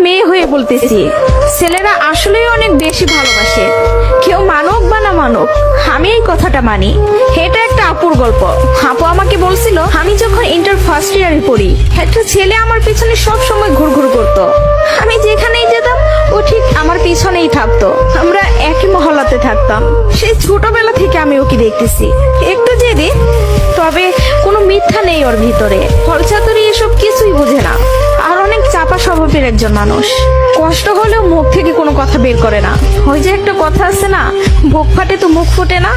মেয়ে হয়ে বলতেছি। ছেলেরা আসলেই অনেক বেশি ভালোবাসে। কেউ মানব বা না মানব, আমি এই কথাটা মানি। এটা একটা আপুর গল্প। আপু আমাকে বলছিল, আমি যখন ইন্টার ফার্স্ট ইয়ারে পড়ি, একটা ছেলে আমার পিছনে সব সময় ঘুরঘুর করতো। আমি যেখানেই যেতাম, ও ঠিক আমার পিছনেই থাকতো। আমরা একই মহল্লাতে থাকতাম। সেই ছোটবেলা থেকে আমি ওকে দেখতেছি। একটু জেদি, তবে কোনো মিথ্যা নেই ওর ভিতরে। ফলচাতুরি এসব কিছুই বুঝে না। চাপা স্বভাবের একজন মানুষ। কষ্ট হলেও মুখ থেকে কোনো কথা বের করে না। ওই যে একটা কথা আছে না, বুক ফাটে তো মুখ ফুটে না।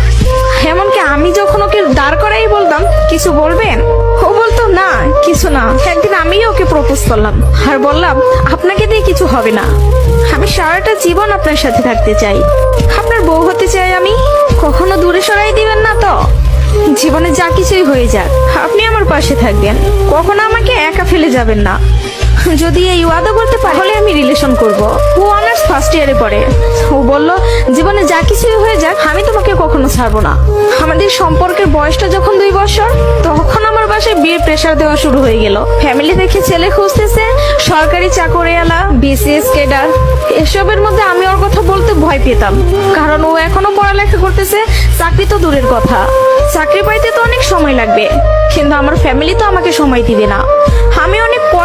এমনকি আমি যখন ওকে দাঁড় করাই বলতাম, কিছু বলবেন? ও বলতো, না, কিছু না। একদিন আমিই ওকে প্রপোজ করলাম। আর বললাম, আপনাকে দিয়ে কিছু হবে না। আমি সারাটা জীবন আপনার সাথে থাকতে চাই। আপনার বউ হতে চাই আমি? কখনো দূরে সরাই দিবেন না তো? জীবনে যা কিছুই হয়ে যাক, আপনি আমার পাশে থাকবেন। কখনো আমাকে একা ফেলে যাবেন না। যদি এই ওয়াদা করতে পারে, তাহলে আমি রিলেশন করব। ও অনার্স ফার্স্ট ইয়ারে পড়ে। ও বলল, জীবনে যা কিছুই হয়ে যাক, আমি তোমাকে কখনো ছাড়বো না। আমাদের সম্পর্কের বয়সটা যখন দুই বছর, তখন আমার বাসায় বিয়ের প্রেশার দেওয়া শুরু হয়ে গেল। ফ্যামিলি দেখে ছেলে খুঁজতেছে, সরকারি চাকরি এলা বিসিএস কেডার এসবের মধ্যে আমি ওর কথা বলতে ভয় পেতাম। কারণ ও এখনও পড়ালেখা করতেছে, চাকরি তো দূরের কথা। চাকরি পাইতে তো অনেক সময় লাগবে। কিন্তু আমার ফ্যামিলি তো আমাকে সময় দিবে না।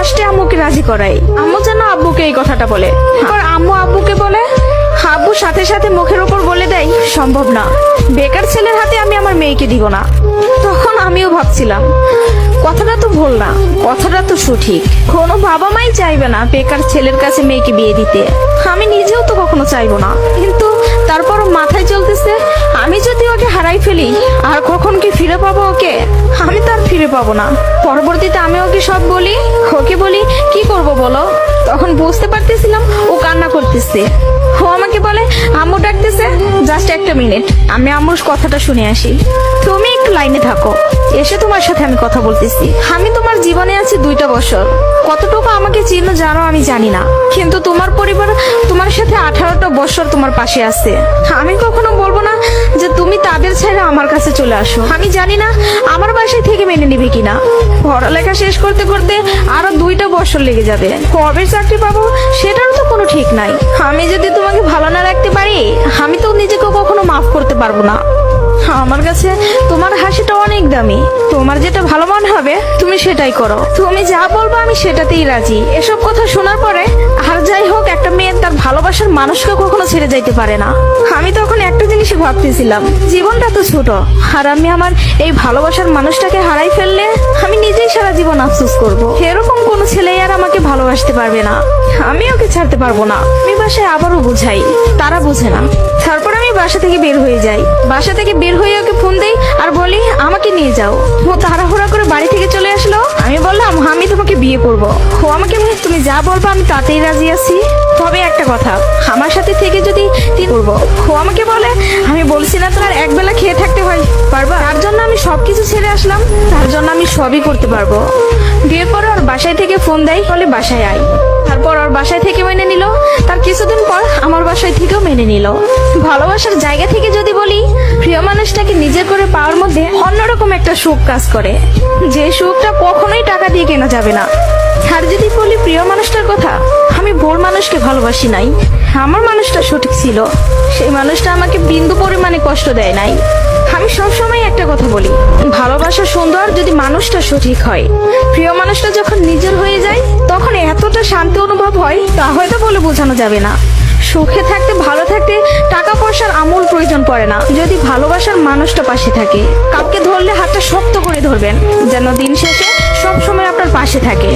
কষ্টে আম্মুকে রাজি করাই। আম্মু যেন আব্বুকে এই কথাটা বলে। আর আম্মু আব্বুকে বলে, আব্বু সাথে সাথে মুখের ওপর বলে দেয়, সম্ভব না। বেকার ছেলের হাতে আমি আমার মেয়েকে দিব না। তখন আমিও ভাবছিলাম, কথাটা তো ভুল না, কথাটা তো সঠিক। কোনো বাবা মাই চাইবে না বেকার ছেলের কাছে মেয়েকে বিয়ে দিতে। আমি নিজেও তো কখনো চাইব না। কিন্তু তারপর মাথায় চলতেছে, আমি যদি ওকে হারাই ফেলি, আর কখন কি ফিরে পাবো ওকে? ফিরে পাবো না। পরবর্তীতে আমি ওকে সব বলি, ওকে বলি, কি করব বলো? তখন বুঝতে পারতেছিলাম ও কান্না করতেছে। ও আমাকে বলে? আম্মু ডাকতেছে জাস্ট একটা মিনিট আমি আম্মুর কথাটা শুনে আসি। তুমি একটু লাইনে থাকো। এসে তোমার সাথে আমি কথা বলতেছি। আমি তোমার জীবনে আছি দুইটা বছর। কতটুকু আমাকে চিনো জানো আমি জানি না। কিন্তু তোমার পরিবার, তোমার সাথে আঠারোটা বছর তোমার পাশে আছে। আমি কখনো বলব না যে তুমি তাদের ছেড়ে আমার কাছে চলে আসো। আমি জানি না আমার বাসায় থেকে মেনে নিবে কিনা। পড়ালেখা শেষ করতে করতে আরও দুইটা বছর লেগে যাবে। কবে চাকরি পাবো নাই। আমি যদি তোমাকে ভালো না রাখতে পারি, আমি তো নিজেকে কখনো মাফ করতে পারব না। আমার কাছে তোমার হাসিটা অনেক দামি। তোমার যেটা ভালো মনে হবে, তুমি সেটাই করো। তুমি যা বলব আমি সেটাতেই রাজি। এসব কথা শোনার পরে, আর যাই হোক, একটা ভালোবাসার মানুষকে কখনো ছেড়ে যাইতে পারে না। আমি তখন একটা জিনিসই ভাবতেছিলাম, জীবনটা তো ছোট, আর আমি আমার এই ভালোবাসার মানুষটাকে হারাই ফেললে আমি নিজেই সারা জীবন আফসোস করব। এরকম কোনো ছেলে আর আমাকে ভালোবাসতে পারবে না। আমি ওকে ছাড়তে পারব না। আমি বাসায় আবারও বুঝাই, তারা বুঝে না। তারপর আমি বাসা থেকে বের হয়ে যাই। বাসা থেকে বের হয়ে ওকে ফোন দেই আর বলি, আমাকে নিয়ে যাও। ও তাড়াহুড়া তোমাকে বিয়ে করব। ও আমাকে তুমি যা বলব, আমি তাতেই রাজি আছি। তবে একটা কথা, আমার সাথে থেকে যদি করব, ও আমাকে বলে, আমি বলছি না তোমার এক বেলা খেয়ে থাকতে হয়। পারবা? তার জন্য আমি সব কিছু ছেড়ে আসলাম, তার জন্য আমি সবই করতে পারব। বিয়ের পরে ওর বাসায় থেকে ফোন দেয়, বলে, বাসায় আয়। তারপর ওর বাসায় থেকে মেনে নিল। তার কিছুদিন পর আমার বাসায় থেকেও মেনে নিল। ভালোবাসার জায়গা থেকে যদি বলি, প্রিয় মানুষটাকে নিজের করে পাওয়ার মধ্যে অন্যরকম একটা সুখ কাজ করে। যে সুখটা কখনোই টাকা কেনা যাবে না। আর যদি বলি প্রিয় মানুষটার কথা, আমি ভুল মানুষকে ভালোবাসি নাই। আমার মানুষটা সঠিক ছিল। সেই মানুষটা আমাকে বিন্দু পরিমাণে কষ্ট দেয় নাই। আমি সবসময় একটা কথা বলি, ভালোবাসা সুন্দর যদি মানুষটা সঠিক হয়। প্রিয় মানুষটা যখন নিজের হয়ে যায়, তখন এতটা শান্তি অনুভব হয়, তা হয়তো বলে বোঝানো যাবে না। সুখে থাকতে, ভালো থাকতে টাকা পয়সার আমূল প্রয়োজন পড়ে না। যদি ভালোবাসার মানুষটা পাশে থাকে, কাউকে ধরলে হাতটা শক্ত করে ধরবেন, যেন দিন শেষে সবসময় আপনার পাশে থাকে।